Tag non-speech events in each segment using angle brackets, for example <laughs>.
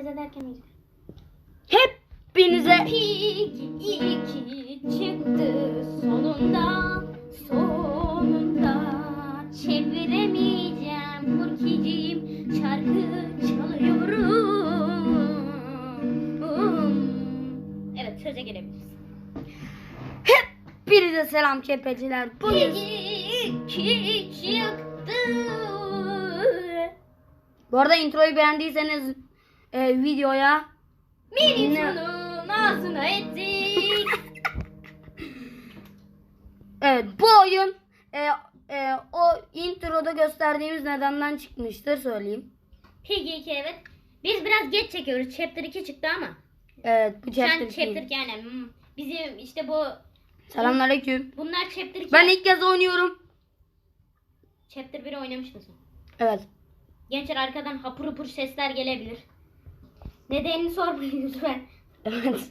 Hepinize derken iyice. Hepinize Pig iki çıktı sonunda sonunda çeviremeyeceğim Furkiciğim şarkı çalıyorum. Evet söze gelebiliriz. hepinize selam kepeciler. Bugün Pig iki çıktı. bu arada introyu beğendiyseniz e, videoya Minita'nın ağzına ettik. evet bu oyun e, e, o introda gösterdiğimiz nedenden çıkmıştır söyleyeyim. Piggy 2 evet. Biz biraz geç çekiyoruz. Chapter 2 çıktı ama. Evet bu Sen chapter chapter iki. 2 yani. hmm, Bizim işte bu Selamünaleyküm. bunlar chapter 2. Ben ilk kez oynuyorum. Chapter 1'i oynamıştın sen. Evet. Gençler arkadan hapur hapur sesler gelebilir. Nedenini sormayın lütfen. Evet.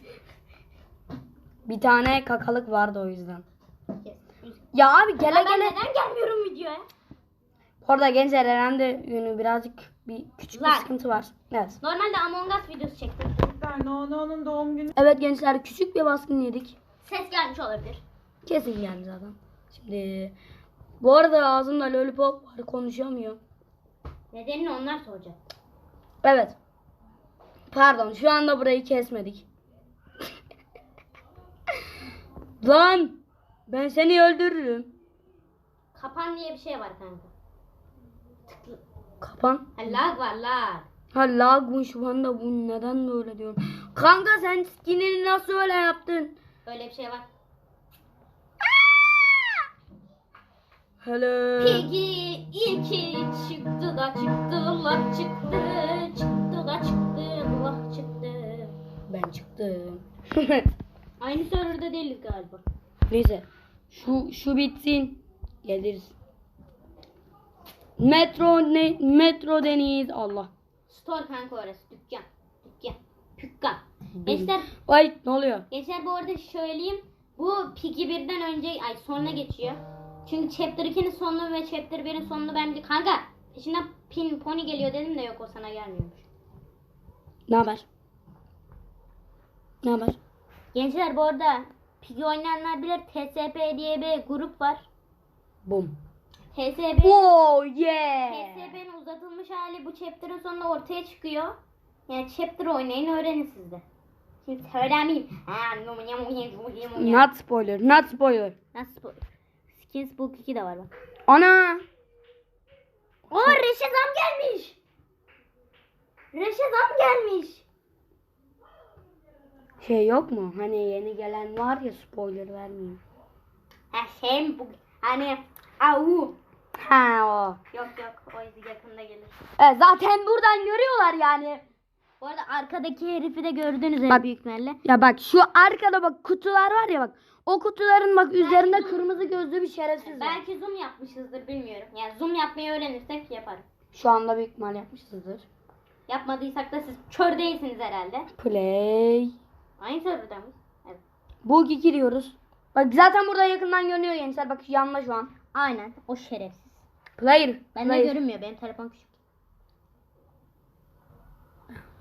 Bir tane kakalık vardı o yüzden. Ya abi gele Ama ben gele. neden gelmiyorum videoya? Orada gençler herhalde günü birazcık bir küçük bir Var. sıkıntı var. Evet. Normalde Among Us videosu çektik. Ben Nono'nun doğum günü Evet gençler küçük bir baskın yedik. Ses gelmiş olabilir. Kesin geldi zaten. Şimdi bu arada ağzımda lollipop var konuşamıyor. Nedenini onlar soracak. Evet. Pardon şu anda burayı kesmedik. Lan ben seni öldürürüm. Kapan diye bir şey var kanka. Kapan. Ha, lag var lag. Ha lagmış ben de bu neden böyle diyorum. Kanka sen skinini nasıl öyle yaptın? Öyle bir şey var. Hello. Piggy 2 çıktı da çıktı la çıktı çıktı da çıktı. Ben çıktım. <laughs> Aynı serverda değiliz galiba. Neyse. Şu şu bitsin. Geliriz. Metro ne metro deniz Allah. Store kanka orası dükkan. Dükkan. Pükkan. Gençler, Ay ne oluyor? gençler bu arada söyleyeyim. Bu Piggy 1'den önce ay sonra geçiyor. Çünkü Chapter 2'nin sonunu ve Chapter 1'in sonunu ben bir kanka peşinden pin pony geliyor dedim de yok o sana gelmiyormuş. Ne haber? Ne haber? Gençler bu arada Piggy oynayanlar bilir TSP diye bir grup var. Bum. TSP Oh yeah. TSP'nin uzatılmış hali bu chapter'ın sonunda ortaya çıkıyor. Yani chapter oynayın öğrenin siz de. Şimdi söylemeyeyim. Not spoiler. Not spoiler. Nasıl bu? Skins Book 2 de var bak. Ana. Oo Reşe zam gelmiş. Reşe zam gelmiş. Şey yok mu? Hani yeni gelen var ya spoiler vermeyeyim. Ha şey bu hani au. Ha o. Yok yok o yakında gelir. Evet, zaten buradan görüyorlar yani. Bu arada arkadaki herifi de gördünüz Bak. büyük ihtimalle. Ya bak şu arkada bak kutular var ya bak. O kutuların bak üzerinde kırmızı gözlü bir şerefsiz var. Belki zoom yapmışızdır bilmiyorum. Yani zoom yapmayı öğrenirsek yaparım. Şu anda büyük ihtimal yapmışızdır. Yapmadıysak da siz kör değilsiniz herhalde. Play. Aynı serverda mıyız? Evet. Bug 2 diyoruz. Bak zaten burada yakından görünüyor gençler. Bak yanında şu an. Aynen. O şerefsiz. Player. Bende player. görünmüyor. Benim telefon küçük.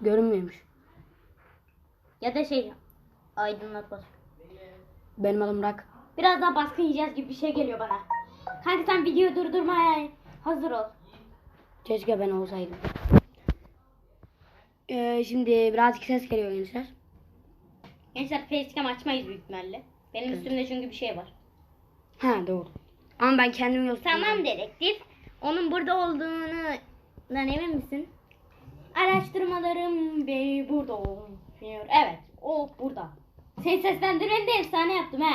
Görünmüyormuş. Ya da şey aydınlat bas. Benim adım Rak. Biraz daha baskın yiyeceğiz gibi bir şey geliyor bana. Kanka sen videoyu durdurmaya hazır ol. Keşke ben olsaydım. Ee, şimdi birazcık ses geliyor gençler. Gençler facecam açmayız büyük ihtimalle. Benim üstümde çünkü bir şey var. Ha doğru. Ama ben kendimi göstereyim. Tamam dedektif. Onun burada olduğunu lan emin misin? Araştırmalarım bey burada olmuyor. Evet o burada. Ses seslendirmeni de efsane yaptım he.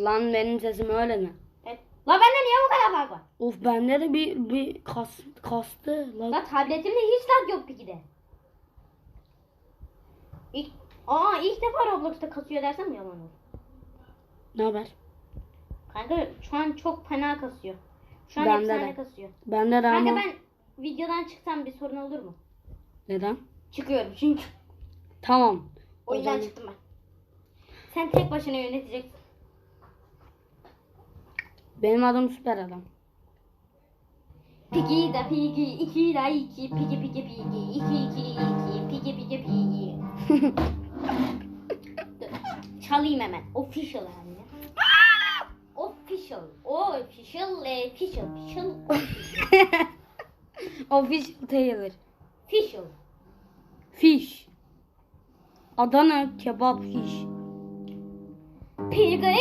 Lan benim sesim öyle mi? Evet. La bende niye bu kadar fark var? Of bende de bir bir kas, kastı. Lan. La tabletimde hiç lag yok peki de. İlk, aa ilk defa Roblox'ta kasıyor dersem yalan olur. Ne haber? Kanka şu an çok fena kasıyor. Şu an Bende efsane de. kasıyor. Bende de Kanka ama. ben videodan çıksam bir sorun olur mu? Neden? Çıkıyorum çünkü. Tamam. O yüzden zaman- çıktım ben. Sen tek başına yöneteceksin. Benim adım süper adam. Piggy da piggy, iki da iki, piggy piggy piggy, iki iki iki, piggy piggy piggy. <laughs> Çalayım hemen. Official. Official. O official, e, official, official, <laughs> Official Taylor. official. Fish. Adana kebap fish. Piggy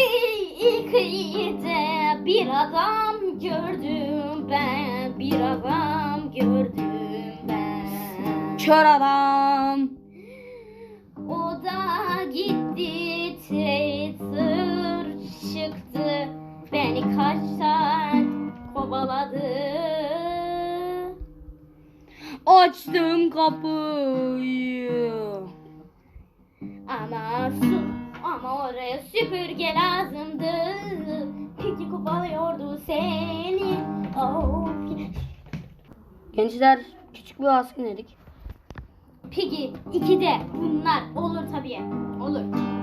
ikide bir adam gördüm ben, bir adam gördüm ben. Kör adam. Twitter çıktı Beni kaç saat kovaladı Açtım kapıyı. Ama su ama oraya süpürge lazımdı Peki kovalıyordu seni oh. Gençler küçük bir baskın dedik. Piggy 2'de bunlar olur tabii olur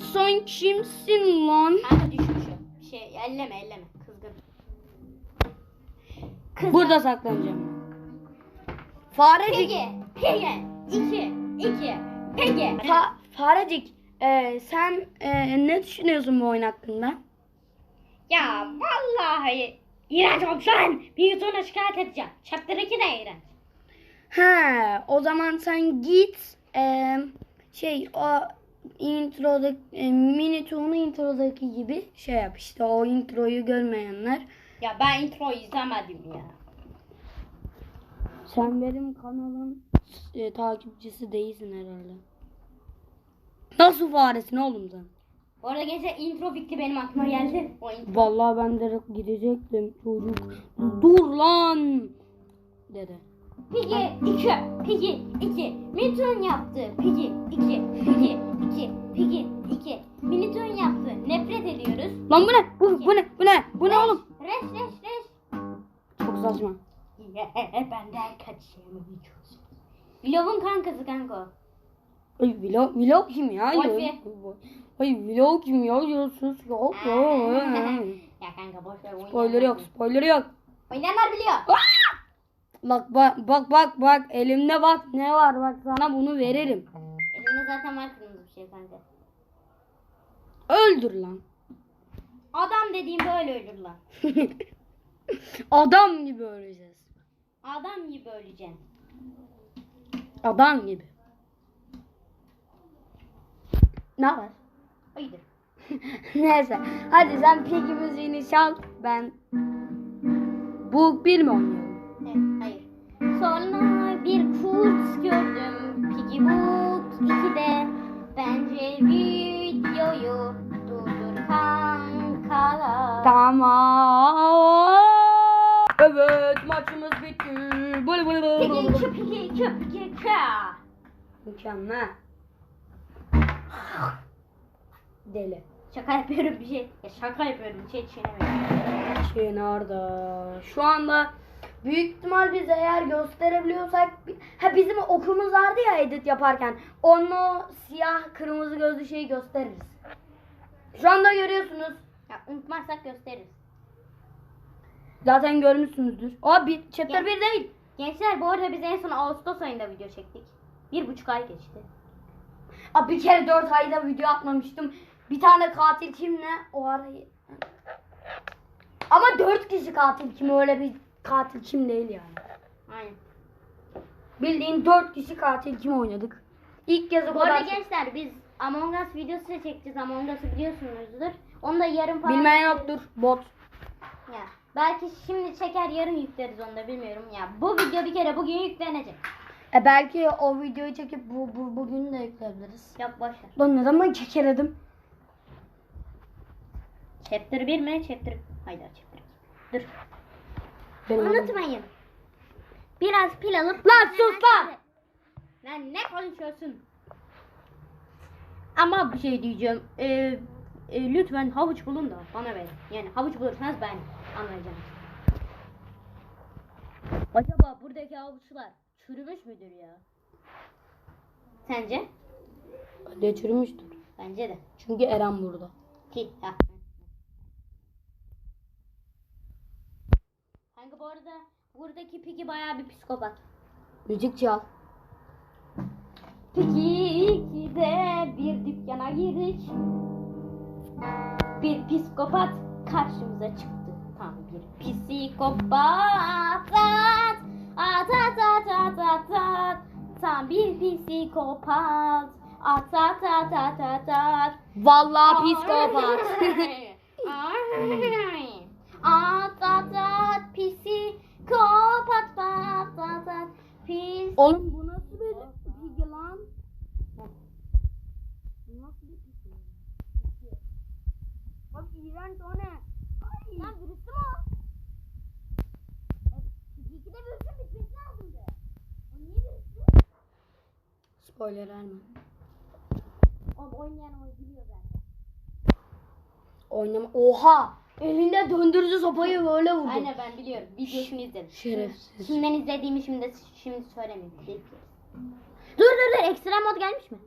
Lan sen kimsin lan? Kanka düşmüşüm şey elleme elleme kızgın Kızgın. Burada saklanacağım. Farecik. Piggy Piggy 2 2 Piggy Fa- Farecik. e, sen e, ne düşünüyorsun bu oyun hakkında? Ya vallahi iğrenç opsiyon. Bir sonra şikayet edeceğim. Chapter 2 de iğrenç. Ha, o zaman sen git e, şey o introda e, mini Toon'u introdaki gibi şey yap işte o introyu görmeyenler. Ya ben intro izlemedim ya. Sen benim kanalın e, takipçisi değilsin herhalde. Nasıl faresin oğlum sen? Bu arada gece intro fikri benim aklıma geldi. O intro. Vallahi ben de gidecektim çocuk. Dur lan dedi. Piggy 2, Piggy 2, Minton yaptı. Piggy 2, Piggy 2, Piggy 2, Minton yaptı. Nefret ediyoruz. Lan bu ne? Bu, bu ne? Bu ne? Bu ne oğlum? Reş reş reş. Çok saçma. <laughs> Benden kaçışımı biliyorsun. Vlogun kankası kanka. Ay vlog, vlog kim ya? Wolfie. Ay vlog kim ya? Ya sus yok. <laughs> ya kanka boş ver. Spoiler yok, spoiler yok. Oynayanlar biliyor. Bak bak bak bak bak elimde bak ne var bak sana bunu veririm. Elimde zaten var kırmızı bir şey kanka. Öldür lan. Adam dediğim böyle ölür lan. <laughs> Adam gibi öleceğiz. Adam gibi öleceksin. Adam gibi. Ne var? Haydi. <laughs> Neyse. Hadi sen peki müziğini çal. Ben bu bir mi oynayalım? Evet. Sonra bir kurt gördüm. Piggy Book 2'de. Bence videoyu durdur kankalar. Tamam. Evet maçımız bitti. Böyle böyle böyle. Piggy 2, Piggy 2, Piggy 2. Mükemmel. Deli. Şaka yapıyorum bir şey. Ya şaka yapıyorum bir şey çiğnemiyorum. Kenarda. Şu anda büyük ihtimal biz eğer gösterebiliyorsak ha bizim okumuz vardı ya edit yaparken onu siyah kırmızı gözlü şeyi gösteririz. Şu anda görüyorsunuz. Ya unutmazsak gösteririz. Zaten görmüşsünüzdür. O bir chapter Ya. 1 değil. Gençler bu arada biz en son Ağustos ayında video çektik. Bir buçuk ay geçti. Aa, bir kere 4 ayda video atmamıştım. Bir tane katil kimle o arayı. Ama 4 kişi katil kim öyle bir katil kim değil yani. Aynen. Bildiğin 4 kişi katil kim oynadık. İlk kez o Bu arada kadar. gençler biz Among Us videosu da çekeceğiz. Among Us'ı biliyorsunuzdur. Onu da yarın falan... Bilmeyen yoktur. Bot. Ya, belki şimdi çeker yarın yükleriz onu da bilmiyorum. Ya bu video bir kere bugün yüklenecek. E belki o videoyu çekip bu, bu bugün de yükleyebiliriz. Boş ver. Lan neden ben kekeledim? Chapter 1 mi? Chapter... Hayda chapter 2. Dur. Benim Unutmayın. Biraz pil alıp... Lan sus lan! Lan ne konuşuyorsun? Ama bir şey diyeceğim. Ee, e, lütfen havuç bulun da bana verin. Yani havuç bulursanız ben anlayacağım. Acaba buradaki havuçlar çürümüş müdür ya? Sence? Bence çürümüştür. Bence de. Çünkü Eren burada. Ki, ha. Kanka bu arada buradaki Piggy bayağı bir psikopat. Müzik çal. Peki de bir dükkana girdik. Bir psikopat karşımıza çıktı. Tam bir psikopat. At at at at at at. Tam bir psikopat. At at at at at at. Vallahi psikopat. <laughs> psikopat. Oğlum bu nasıl bir bilgi lan? Bu nasıl bir bilgi? Bak iğrenç o ne? Lan virüsü mü o? Ki de virüsün bitmesi lazımdı. O niye virüslü? Spoiler verme. Oğlum oynayan oyun biliyor zaten. Oynama. Oha! Elinde döndürücü sopayı böyle vurdu. Aynen ben biliyorum. Videosunu izledim. Şerefsiz. Kimden izlediğimi şimdi şimdi söylemeyeyim. Dur dur dur ekstra mod gelmiş mi?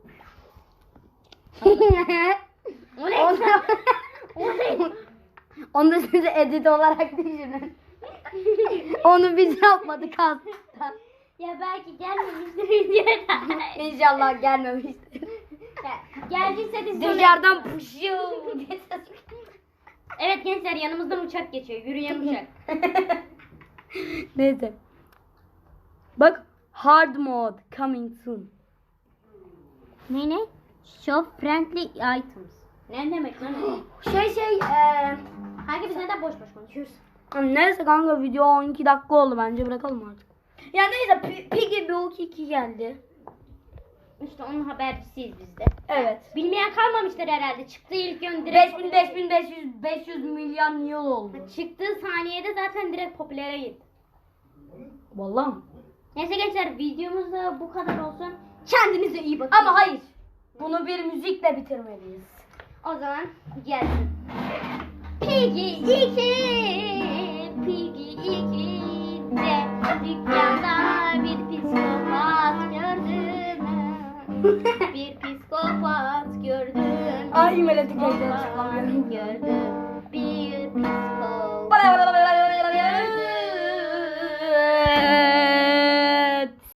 <laughs> O ne? <laughs> Onu, onu size edit olarak düşünün. <laughs> Onu biz yapmadık aslında. ya belki gelmemiştir videoda. İnşallah gelmemiştir. Ya, Geldiyse de Dışarıdan diye ses- Evet gençler yanımızdan uçak geçiyor. Yürüyen uçak. <laughs> Neyse. Bak hard mode coming soon. ne ne? Show friendly items. Ne demek lan o? <gasps> Şey şey eee Kanka biz neden boş boş konuşuyoruz? neyse kanka video 12 dakika oldu bence bırakalım artık. Ya neyse Piggy Book 2 geldi. İşte onun habercisiyiz biz de. Evet. Bilmeyen kalmamıştır herhalde. Çıktığı ilk gün direkt 5000 5500 500 milyon yıl oldu. Çıktığı saniyede zaten direkt popülere gitti. Vallahi mi? Neyse gençler videomuz da bu kadar olsun. Kendinize iyi bakın. Ama hayır. Bunu bir müzikle bitirmeliyiz. O zaman gelsin. Piggy 2 Piggy 2 de dükkanda <laughs> bir psikopat gördüm. Ay açıklamıyorum. gördüm. Bir psikopat.